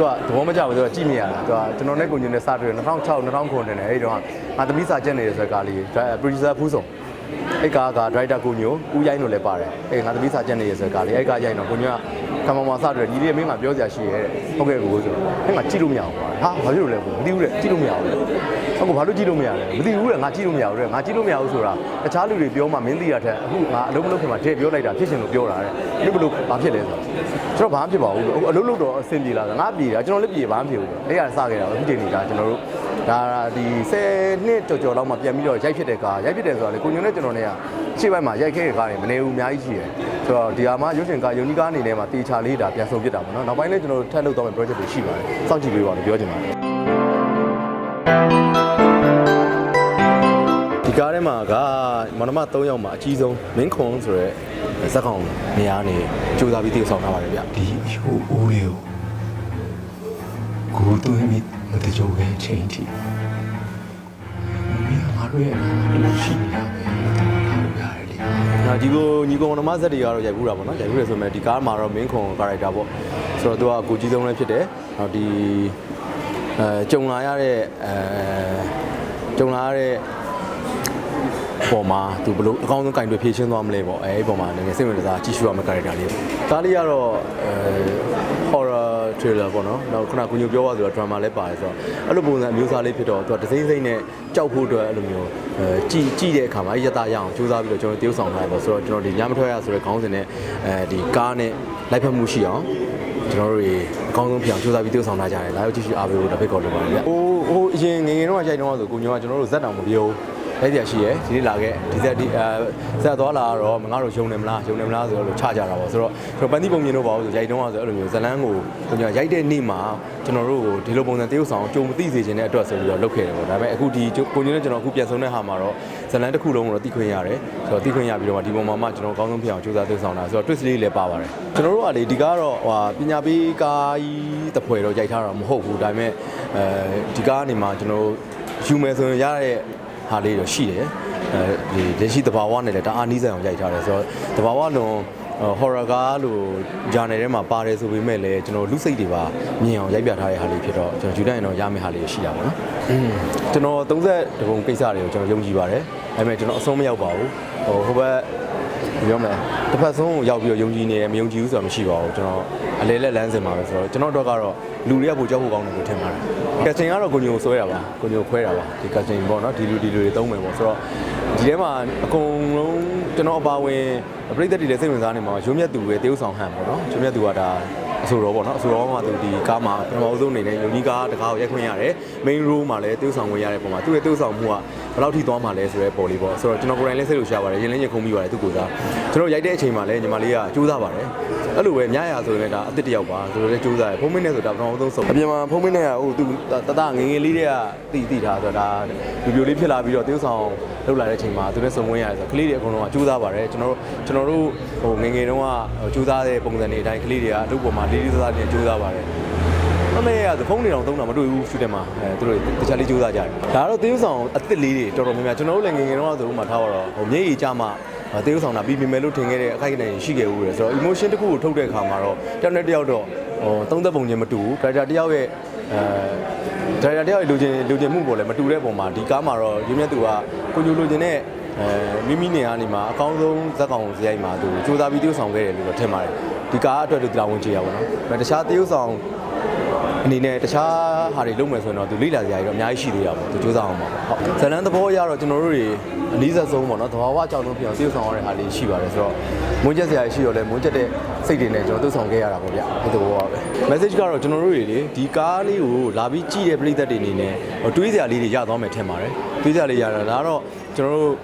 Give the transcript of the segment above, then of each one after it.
သူကသဘောမကျဘူးသူကကြည့်မိရတာသူကကျွန်တော်နဲ့ကိုညွန်းနဲ့စတွေ့2006 2009တင်တယ်အဲ့ဒီတော့ငါသမီးစာကျက်နေတဲ့ဆိုတဲ့ကားလေး producer ဖူးဆောင်အဲ့ကားက director ကိုညိုဦးရိုင်းလို့လည်းပါတယ်အဲ့ငါသမီးစာကျက်နေတဲ့ဆိုတဲ့ကားလေးအဲ့ကားရိုင်းတော့ကိုညွန်းကကမ္ဘာမှာစတွေ့ဒီလေးမင်းကပြောစရာရှိရဲ့ဟုတ်ကဲ့ကိုဆိုတော့အဲ့မှာကြည့်လို့မရဘူးကွာဟာဘာဖြစ်လို့လဲကိုမသိဘူးတဲ့ကြည့်လို့မရဘူးဟုတ်ကဘာလို့ကြည့်လို့မရလဲမသိဘူးတဲ့ငါကြည့်လို့မရဘူးတဲ့ငါကြည့်လို့မရဘူးဆိုတာတခြားလူတွေပြောမှမင်းသိရတဲ့အခုငါအလုံးမလုံးခင်မှာထည့်ပြောလိုက်တာဖြစ်ရှင်လို့ပြောတာတဲ့ဒီဘလို့ဘာဖြစ်လဲဆိုတော့ ကျွန်တော်ဘာမှဖြစ်ပါဘူးအလုံးလုံးတော့အဆင်ပြေလာတာငါပြေတာကျွန်တော်လည်းပြေဘာမှမဖြစ်ဘူးအဲ့ရစခဲ့တာအခုချိန်နေတာကျွန်တော်တို့ဒါဒီ10နှစ်ကြော်ကြော်လောက်မှပြန်ပြီးတော့ရိုက်ဖြစ်တဲ့ကားရိုက်ဖြစ်တယ်ဆိုတာလေကိုညွန်းနဲ့ကျွန်တော်နဲ့ကရှေ့ဘက်မှာရိုက်ခဲ့တဲ့ကားတွေမနေဘူးအများကြီးရှိတယ်ဆိုတော့ဒီဟာမှာရုပ်ရှင်ကားယုံကြီးကားအနေနဲ့မှာတေချာလေးဒါပြန်ဆုံးဖြစ်တာပေါ့နော်နောက်ပိုင်းလည်းကျွန်တော်တို့ထပ်လုပ်တော့မယ့် project တွေရှိပါတယ်စောင့်ကြည့်ပေးပါလို့ပြောချင်ပါတယ်ဒီကားထဲမှာကမနမ3ယောက်မှာအကြီးဆုံးမင်းခွန်ဆိုရဲ ဇက်ကောင်နေရာနေစူးစမ်းပြီးတည်ဆောက်ထားပါတယ်ဗျဒီအချိုးအိုးလေးကိုကိုသွင်းပြီးမတကြိုပဲချိန်ထိမင်းကငါတို့ရဲ့အနာဂတ်ရှိနေတာပဲလို့ရတယ်လေ။ဒါဒီကိုညီကောင်နမဇက်တွေကတော့ရိုက်ဘူးတာပေါ့နော်။ရိုက်ဘူးတယ်ဆိုပေမဲ့ဒီကားမှာတော့ main ခွန် character ပေါ့။ဆိုတော့သူကကိုကြီးဆုံးလည်းဖြစ်တယ်။နောက်ဒီအဲကြုံလာရတဲ့အဲကြုံလာရတဲ့ ပေါ်မှာသူဘလို့အကောင်းဆုံးကင်တွေဖြည့်ရှင်းသွားမလဲပေါ့အဲဒီပေါ်မှာနည်းနည်းစိတ်ဝင်စားကြည့်ရှုရမယ့် character လေးပေါ့။ကားလေးကတော့အဲ horror trailer ပေါ့နော်။နောက်ခုနကကိုညိုပြောပါဆိုတော့ drama လည်းပါတယ်ဆိုတော့အဲ့လိုပုံစံအမျိုးအစားလေးဖြစ်တော့သူကဒစိမ့်စိမ့်နဲ့ကြောက်ဖို့အတွက်အဲ့လိုမျိုးအဲကြည်ကြည့်တဲ့အခါမှာအဲ့ရတရအောင်ကြိုးစားပြီးတော့ကျွန်တော်တရုပ်ဆောင်ထားတယ်ပေါ့ဆိုတော့ကျွန်တော်ဒီညမထွက်ရဆိုတဲ့ခေါင်းစဉ်နဲ့အဲဒီကားနဲ့လိုက်ဖက်မှုရှိအောင်ကျွန်တော်တို့တွေအကောင်းဆုံးဖြစ်အောင်ကြိုးစားပြီးတရုပ်ဆောင်ထားကြတယ်လာရောက်ကြည့်ရှုအားပေးဖို့တစ်ဖိတ်ခေါ်လိုပါတယ်ဗျ။ဟိုဟိုအရင်ငယ်ငယ်တော့ရိုက်တော့ဆိုကိုညိုကကျွန်တော်တို့ဇက်တောင်မပြောဘူး လိုက်ရရှိရဲဒီနေ့လာခဲ့ဒီဆက်ဒီအဲဆက်သွားလာတော့ငါတို့ယုံနေမလားယုံနေမလားဆိုတော့လို့ချကြတာပေါ့ဆိုတော့ဆိုတော့ပန်းသီးပုံမြင်တော့ပါဘူးဆိုရိုက်တုံးအောင်ဆိုအဲ့လိုမျိုးဇလန်းကိုကျွန်တော်ရိုက်တဲ့နေ့မှာကျွန်တော်တို့ကိုဒီလိုပုံစံတရုပ်ဆောင်ကြုံမသိစေချင်တဲ့အတွက်ဆိုပြီးတော့လုပ်ခဲ့တယ်ပေါ့ဒါပေမဲ့အခုဒီကိုညင်းနဲ့ကျွန်တော်အခုပြန်ဆုံးတဲ့ဟာမှာတော့ဇလန်းတစ်ခုလုံးကိုတော့သိခွင့်ရတယ်ဆိုတော့သိခွင့်ရပြီးတော့မှဒီပုံမှာမှကျွန်တော်အကောင်းဆုံးဖြစ်အောင်ကြိုးစားတရုပ်ဆောင်တာဆိုတော့ twist လေးလည်းပါပါတယ်ကျွန်တော်တို့ကလေဒီကားတော့ဟိုပညာပေးကားကြီးတစ်ဖွဲ့တော့ရိုက်ထားတာမဟုတ်ဘူးဒါပေမဲ့အဲဒီကားအနေမှာကျွန်တော်ယူမယ်ဆိုရင်ရတဲ့ ဟာလေးတော့ရှိတယ်အဲဒီလက်ရှိတဘာဝနဲ့လည်းတအားနီးစံအောင်ရိုက်ထားတယ်ဆိုတော့တဘာဝလွန် horror ကားလို့ဂျာနယ်ထဲမှာပါတယ်ဆိုပေမဲ့လည်းကျွန်တော်လူစိတ်တွေပါမြင်အောင်ရိုက်ပြထားတဲ့ဟာလေးဖြစ်တော့ကျွန်တော်ယူတိုင်းတော့ရမယ့်ဟာလေးရှိတာပေါ့နော်။ကျွန်တော်30တပုံကိစ္စတွေကိုကျွန်တော်ယုံကြည်ပါတယ်။ဒါပေမဲ့ကျွန်တော်အဆုံးမရောက်ပါဘူး။ဟိုဟိုဘက် ပြောမလဲတစ်ဖက်ဆုံးကိုရောက်ပြီးတော့ယုံကြည်နေတယ်မယုံကြည်ဘူးဆိုတာမရှိပါဘူးကျွန်တော်အလဲလက်လမ်းစင်ပါပဲဆိုတော့ကျွန်တော်တို့ကတော့လူတွေကပိုကြောက်ဖို့ကောင်းတယ်လို့ထင်ပါတယ်ကက်စတင်ကတော့ကိုညိုဆွဲတာပါကိုညိုခွဲတာပါဒီကက်စတင်ပေါ့နော်ဒီလူဒီလူတွေသုံးမယ်ပေါ့ဆိုတော့ဒီထဲမှာအကုန်လုံးကျွန်တော်အပါဝင်ပြိသက်တွေလည်းစိတ်ဝင်စားနေမှာရုံးမြတ်သူပဲတေးဥဆောင်ဟန်ပေါ့နော်ရုံးမြတ်သူကဒါ အဆိုတော်ပေါ့နော်အဆိုတော်မှာသူဒီကားမှာပထမအဆုံးအနေနဲ့ယုံကြီးကားတကားကိုရိုက်ခွင့်ရတယ် main role မှာလည်းတေးဥဆောင်ဝင်ရတဲ့ပုံမှာသူ့ရဲ့တေးဥဆောင်မှုကဘယ်လောက်ထိသွားမှာလဲဆိုတဲ့ပုံလေးပေါ့ဆိုတော့ကျွန်တော်ကိုယ်တိုင်လည်းစိတ်လို့ရှားပါတယ်ရင်လည်းရင်ခုန်ပြီးပါတယ်သူ့ကိုယ်စားကျွန်တော်ရိုက်တဲ့အချိန်မှာလည်းညီမလေးကစူးစမ်းပါတယ် အဲ့လိုပဲညရဆိုရင်လည်းဒါအစ်စ်တစ်ယောက်ပါဆိုတော့လည်းစူးစမ်းတယ်ဖုံးမင်းနဲ့ဆိုတာပထမအဆုံးဆုံးအပြင်မှာဖုံးမင်းနဲ့ကဟိုသူတတငငယ်လေးတွေကတီးတီးထားဆိုတော့ဒါလူပြိုလေးဖြစ်လာပြီးတော့တေးဥဆောင်လောက်လာတဲ့အချိန်မှာသူနဲ့စုံဝင်ရတယ်ဆိုတော့ကလေးတွေအကုန်လုံးကစူးစမ်းပါတယ်ကျွန်တော်တို့ကျွန်တော်တို့ဟိုငငယ်တုန်းကစူးစမ်းတဲ့ပုံစံတွေအတိုင်းကလေးတွေကအလုပ်ပေါ်မှာလေးလေးစားစားနဲ့စူးစမ်းပါတယ်မမေရဆိုဖုန်းနေတော့သုံးတာမတွေ့ဘူးရှူတယ်မှာအဲသူတို့တခြားလေးကြိုးစားကြတယ်ဒါတော့သေယုဆောင်အစ်စ်လေးတွေတော်တော်များများကျွန်တော်တို့လည်းငယ်ငယ်တော့ဆိုတော့မှထားတော့ဟိုမျက်ရည်ကြမှာ သေယုဆောင်တာပြီးပြီမယ်လို့ထင်ခဲ့တဲ့အခိုက်အတန့်ရှိခဲ့ဘူးလေဆိုတော့ emotion တစ်ခုကိုထုတ်တဲ့အခါမှာတော့တယောက်နဲ့တယောက်တော့ဟိုသုံးသက်ပုံချင်းမတူဘူး character တယောက်ရဲ့အဲ character တယောက်ရဲ့လူချင်းလူချင်းမှုပေါ်လည်းမတူတဲ့ပုံမှာဒီကားမှာတော့ရင်းမြတ်သူကကိုညိုလူချင်းနဲ့အဲမိမိနေရာနေမှာအကောင်းဆုံးဇက်ကောင်စရိုက်မှာသူစူးစမ်းပြီးသေယုဆောင်ခဲ့တယ်လို့တော့ထင်ပါတယ်ဒီကားအတွက်တော့တာဝန်ကျေရပါတော့။ဒါတခြားသေယုဆောင် အနေနဲ့တခြားဟာတွေလုပ်မယ်ဆိုရင်တော့သူလိလာစရာကြီးတော့အများကြီးရှိသေးတာပေါ့သူစူးစမ်းအောင်ပါဟုတ်ဇလန်သဘောအရတော့ကျွန်တော်တို့တွေအနည်းဆက်ဆုံးပေါ့နော်သဘာဝအကြောင်းဆုံးဖြစ်အောင်သိဆောင်ရတဲ့ဟာလေးရှိပါတယ်ဆိုတော့မွန်းချက်စရာရှိတော့လဲမွန်းချက်တဲ့စိတ်တွေနဲ့ကျွန်တော်သိဆောင်ခဲ့ရတာပေါ့ဗျအဲ့ဒီဘောပါပဲ message ကတော့ကျွန်တော်တို့တွေလေဒီကားလေးကိုလာပြီးကြည့်တဲ့ပရိသတ်တွေအနေနဲ့တွေးစရာလေးတွေရသွားမယ်ထင်ပါတယ်တွေးစရာလေးရတာဒါကတော့ကျွန်တော်တို့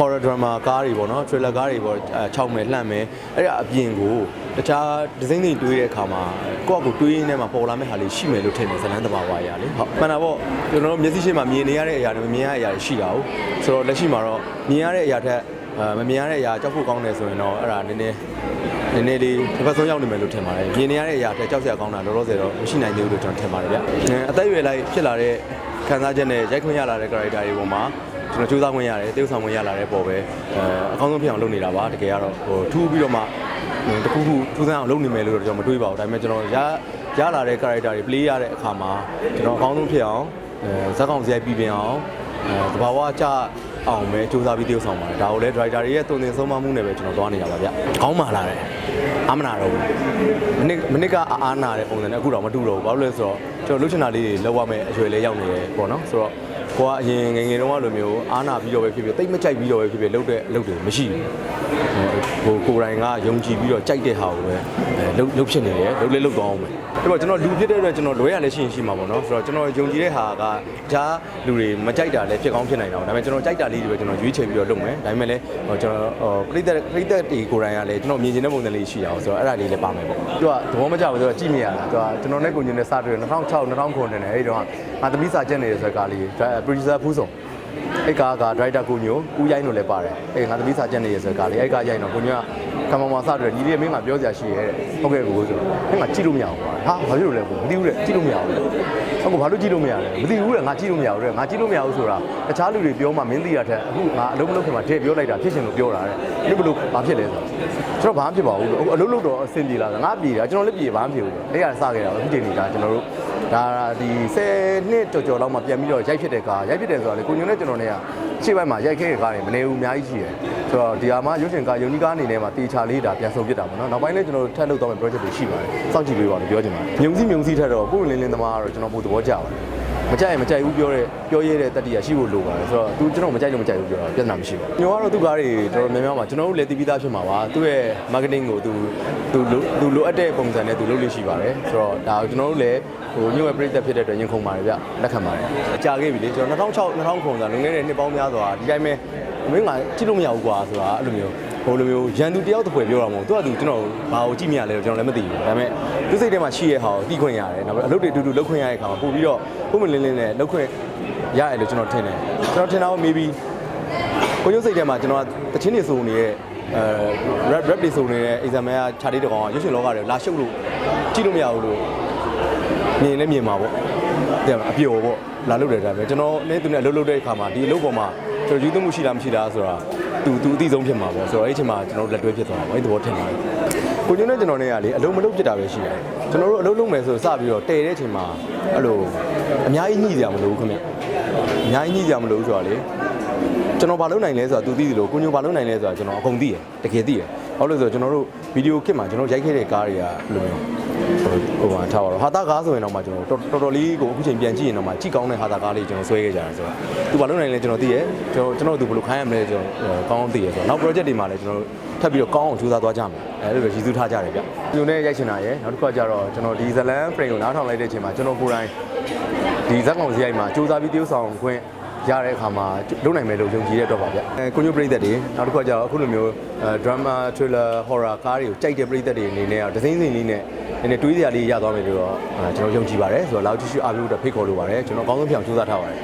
horror drama ကားတွေပေါ့နော် trailer ကားတွေပေါ့အဲ6မယ်လှမ်းမယ်အဲ့ဒါအပြင်ကိုတခြားဒီဇိုင်းတွေတွေးတဲ့အခါမှာကိုယ့်အကူတွေးရင်းနဲ့မှာပေါ်လာမယ့်ဟာလေးရှိမယ်လို့ထင်တယ်ဇလန်းတဘာဝအရာလေးဟုတ်မှန်တာပေါ့ကျွန်တော်တို့မျက်စိရှိမှမြင်နေရတဲ့အရာတွေမမြင်ရတဲ့အရာတွေရှိတာ哦ဆိုတော့လက်ရှိမှာတော့မြင်ရတဲ့အရာထက်အဲမမြင်ရတဲ့အရာကြောက်ဖို့ကောင်းတယ်ဆိုရင်တော့အဲ့ဒါနည်းနည်းနည်းနည်းလေးတစ်ဖက်ဆုံးရောက်နေမယ်လို့ထင်ပါတယ်မြင်နေရတဲ့အရာထက်ကြောက်စရာကောင်းတာလောလောဆယ်တော့မရှိနိုင်သေးဘူးလို့ကျွန်တော်ထင်ပါတယ်ဗျအသက်အရွယ်လိုက်ဖြစ်လာတဲ့ခံစားချက်နဲ့ရိုက်ခွင့်ရလာတဲ့ character တွေပေါ်မှာ ကျွန်တော်စူးစမ်းဝင်ရတယ်တေးဥဆောင်ဝင်ရလာတဲ့ပေါ်ပဲအဲအကောင်းဆုံးဖြစ်အောင်လုပ်နေတာပါတကယ်ကတော့ဟိုထူးပြီးတော့မှတခုခုထူးဆန်းအောင်လုပ်နေမယ်လို့တော့ကျွန်တော်မတွေးပါဘူးဒါပေမဲ့ကျွန်တော်ရရလာတဲ့ character တွေ play ရတဲ့အခါမှာကျွန်တော်အကောင်းဆုံးဖြစ်အောင်အဲဇက်ကောင်စရိုက်ပြီးပြင်အောင်အဲတဘာဝကျအောင်ပဲစူးစမ်းပြီးတည်ဆောင်ပါတယ်ဒါကိုလည်း driver တွေရဲ့တုံသင်ဆုံးမမှုနဲ့ပဲကျွန်တော်သွားနေရပါဗျ။ကောင်းမှလာတယ်။အမနာတော့ဘူး။မနစ်မနစ်ကအာအာနာတဲ့ပုံစံနဲ့အခုတော့မတူတော့ဘူး။ဘာလို့လဲဆိုတော့ကျွန်တော်လှုပ်ချင်တာလေးတွေလောက်ရမယ်အရွယ်လေးရောက်နေတယ်ပေါ့နော်။ဆိုတော့ ကိုကအရင်ငယ်ငယ်တုန်းကလိုမျိုးအာနာပြီးတော့ပဲဖြစ်ဖြစ်တိတ်မကြိုက်ပြီးတော့ပဲဖြစ်ဖြစ်လှုပ်တဲ့အလုပ်တွေမရှိဘူး။ဟိုကိုကိုယ်တိုင်ကယုံကြည်ပြီးတော့ကြိုက်တဲ့ဟာကိုပဲအဲလှုပ်လှုပ်ဖြစ်နေတယ်။လှုပ်လဲလှုပ်သွားအောင်ပဲ။ဒါပေမဲ့ကျွန်တော်လူဖြစ်တဲ့အတွက်ကျွန်တော်လွဲရလည်းရှိရင်ရှိမှာပေါ့နော်။ဆိုတော့ကျွန်တော်ယုံကြည်တဲ့ဟာကဂျားလူတွေမကြိုက်တာလည်းဖြစ်ကောင်းဖြစ်နိုင်တာပေါ့။ဒါပေမဲ့ကျွန်တော်ကြိုက်တာလေးတွေပဲကျွန်တော်ရွေးချယ်ပြီးတော့လုပ်မယ်။ဒါပေမဲ့လည်းဟိုကျွန်တော်ဟိုပရိသတ်ပရိသတ်တွေကိုယ်တိုင်ကလည်းကျွန်တော်မြင်ချင်တဲ့ပုံစံလေးရှိတာအောင်ဆိုတော့အဲ့ဒါလေးလည်းပါမယ်ပေါ့။သူကသဘောမကျဘူးဆိုတော့ကြည့်နေရတာ။သူကကျွန်တော်နဲ့ကိုညင်နဲ့စတွေ့2006 2009နဲ့အဲ့ဒီတော့ငါသမီးစာချက်နေတဲ့ဇာတ်ကားလေး producer ဖူးဆောင်အဲ့ကားက driver ကိုညိုဦးရိုင်းလို့လည်းပါတယ်အဲ့ငါသမီးစာချက်နေတဲ့ဇာတ်ကားလေးအဲ့ကားရိုင်းတော့ကိုညိုကကမ္ဘာမှာစတွေ့ညီလေးမင်းကပြောစရာရှိရဲ့တဲ့ဟုတ်ကဲ့ကိုဆိုတော့မင်းကကြည့်လို့မရဘူးကွာဟာဘာဖြစ်လို့လဲကိုမသိဘူးတဲ့ကြည့်လို့မရဘူးတဲ့အခုဘာလို့ကြည့်လို့မရလဲမသိဘူးတဲ့ငါကြည့်လို့မရဘူးတဲ့ငါကြည့်လို့မရဘူးဆိုတာတခြားလူတွေပြောမှမင်းသိရတဲ့အခုငါအလုံးမလုံးခင်မှာတဲ့ပြောလိုက်တာဖြစ်ရှင်လို့ပြောတာတဲ့ဒီဘလို့ဘာဖြစ်လဲဆိုတော့ကျွန်တော်ဘာမှဖြစ်ပါဘူးအခုအလုံးလုံးတော့အဆင်ပြေလာတာငါပြေတာကျွန်တော်လည်းပြေဘာမှဖြစ်ဘူးအဲ့ရစခဲ့တာအခုချိန်နေတာကျွန်တော်တို့ ဒါဒီ10နှစ်ကြော်ကြော်လောက်မှပြန်ပြီးတော့ရိုက်ဖြစ်တဲ့ကားရိုက်ဖြစ်တယ်ဆိုတာလေကိုညွန်းနဲ့ကျွန်တော်နဲ့ကရှေ့ပိုင်းမှာရိုက်ခဲ့တဲ့ကားတွေမနေဘူးအများကြီးရှိတယ်ဆိုတော့ဒီဟာမှာရုပ်ရှင်ကားယုံကြီးကားအနေနဲ့မှာတေချာလေးဒါပြန်ဆုံးပြစ်တာပေါ့နော်နောက်ပိုင်းလည်းကျွန်တော်တို့ထပ်လုပ်တော့မယ့် project တွေရှိပါတယ်စောင့်ကြည့်ပေးပါလို့ပြောချင်ပါတယ်မြုံစည်းမြုံစည်းထက်တော့ကိုယ်လင်းလင်းသမားကတော့ကျွန်တော်ပိုသဘောကျပါတယ် မကြိုက်ရင်မကြိုက်ဘူးပြောတဲ့ပြောရဲတဲ့တတိယရှိဖို့လိုပါတယ်ဆိုတော့သူကျွန်တော်မကြိုက်လို့မကြိုက်ဘူးပြောတာပြဿနာမရှိဘူးညောကတော့သူ့ကားတွေတော်တော်များများမှာကျွန်တော်တို့လည်းတည်ပြီးသားဖြစ်မှာပါသူ့ရဲ့ marketing ကိုသူသူသူလိုအပ်တဲ့ပုံစံနဲ့သူလုပ်လို့ရှိပါတယ်ဆိုတော့ဒါကိုကျွန်တော်တို့လည်းဟိုညွန့်ရဲ့ပြည်သက်ဖြစ်တဲ့အတွက်ရင်ခုန်ပါတယ်ဗျလက်ခံပါတယ်အကြာခဲ့ပြီလေကျွန်တော်2006 2009ခုဆိုလွန်ခဲ့တဲ့နှစ်ပေါင်းများစွာဒီတိုင်းပဲ မင်းကကြည့်လို့မရဘူးကွာဆိုတာအဲ့လိုမျိုးဟိုလိုမျိုးရန်သူတယောက်တစ်ဖွဲ့ပြောတာမဟုတ်သူကသူကျွန်တော်ဘာကိုကြည့်မြရလဲတော့ကျွန်တော်လည်းမသိဘူးဒါပေမဲ့သူစိတ်ထဲမှာရှိရဲ့ဟာကိုသိခွင့်ရတယ်နောက်ပြီးအလုပ်တွေအတူတူလုပ်ခွင့်ရတဲ့အခါမှာပို့ပြီးတော့ပုံမလင်းလင်းနဲ့လုပ်ခွင့်ရတယ်လို့ကျွန်တော်ထင်တယ်ကျွန်တော်ထင်တာက maybe ကိုညုစိတ်ထဲမှာကျွန်တော်ကတချင်းနေစုံနေတဲ့အဲ rap rap တွေစုံနေတဲ့ exam ကခြားလေးတကောင်ကရွှေရှင်လောကတွေလာရှုပ်လို့ကြည့်လို့မရဘူးလို့မြင်လည်းမြင်မှာပေါ့ တဲ့အပျော်ပေါ့လာလို့တယ်ဒါပဲကျွန်တော်နဲ့သူနဲ့အလုပ်လုပ်တဲ့အခါမှာဒီအလုပ်ပေါ်မှာကျွန်တော်ယူသွမှုရှိလားမရှိလားဆိုတာသူသူအသိဆုံးဖြစ်မှာပေါ့ဆိုတော့အဲ့အချိန်မှာကျွန်တော်လက်တွဲဖြစ်သွားတာပေါ့အဲ့သဘောထင်ပါတယ်ကိုညုနဲ့ကျွန်တော်နဲ့ကလေအလုံးမလုံးဖြစ်တာပဲရှိတယ်ကျွန်တော်တို့အလုပ်လုပ်မယ်ဆိုစပြီးတော့တည်တဲ့အချိန်မှာအဲ့လိုအများကြီးညှိကြမလို့ခင်ဗျအများကြီးညှိကြမလို့ဆိုတော့လေကျွန်တော်ဘာလုပ်နိုင်လဲဆိုတာ तू သိသလိုကိုညိုဘာလုပ်နိုင်လဲဆိုတာကျွန်တော်အကုန်သိတယ်တကယ်သိတယ်ဘာလို့လဲဆိုတော့ကျွန်တော်တို့ဗီဒီယိုခစ်မှာကျွန်တော်ရိုက်ခဲ့တဲ့ကားတွေကဘယ်လိုမျိုး ဟိုဟိုမှာထားပါတော့ဟာတာကားဆိုရင်တော့မှကျွန်တော်တော်တော်လေးကိုအခုချိန်ပြန်ကြည့်ရင်တော့မှကြည့်ကောင်းတဲ့ဟာတာကားလေးကျွန်တော်ဆွဲခဲ့ကြတာဆိုတော့ तू ဘာလုပ်နိုင်လဲကျွန်တော်သိတယ်ကျွန်တော်ကျွန်တော် तू ဘယ်လိုခိုင်းရမလဲကျွန်တော်ကောင်းကောင်းသိတယ်ဆိုတော့နောက် project တွေမှာလည်းကျွန်တော်ထပ်ပြီးတော့ကောင်းအောင်ကြိုးစားသွားကြမယ်အဲလိုပဲရည်စူးထားကြတယ်ဗျ။ဒီလိုနဲ့ရိုက်ချင်တာရယ်နောက်တစ်ခါကျတော့ကျွန်တော်ဒီဇလန် frame ကိုနားထောင်လိုက်တဲ့အချိန်မှာကျွန်တော်ကိုယ်တိုင်ဒီဇက်ကောင်စရိုက်မှာစူးစမ်းပြီးတည်ဆောင်ခွင့်ရတဲ့အခါမှာလုံနိုင်မယ်လို့ယုံကြည်တဲ့အတွက်ပါဗျအဲကိုညိုပရိသတ်တွေနောက်တစ်ခါကျတော့အခုလိုမျိုးအဲ drama thriller horror ကားတွေကိုကြိုက်တဲ့ပရိသတ်တွေအနေနဲ့ဒဇင်းစင်လေးနဲ့ နည်းနည်းတွေးစရာလေးရသွားမယ်လို့တော့အဲကျွန်တော်ယုံကြည်ပါတယ်ဆိုတော့လောက်ကြည့်ရှုအားပေးဖို့အတွက်ဖိတ်ခေါ်လိုပါတယ်ကျွန်တော်အကောင်းဆုံးဖြစ်အောင်ကြိုးစားထားပါတယ်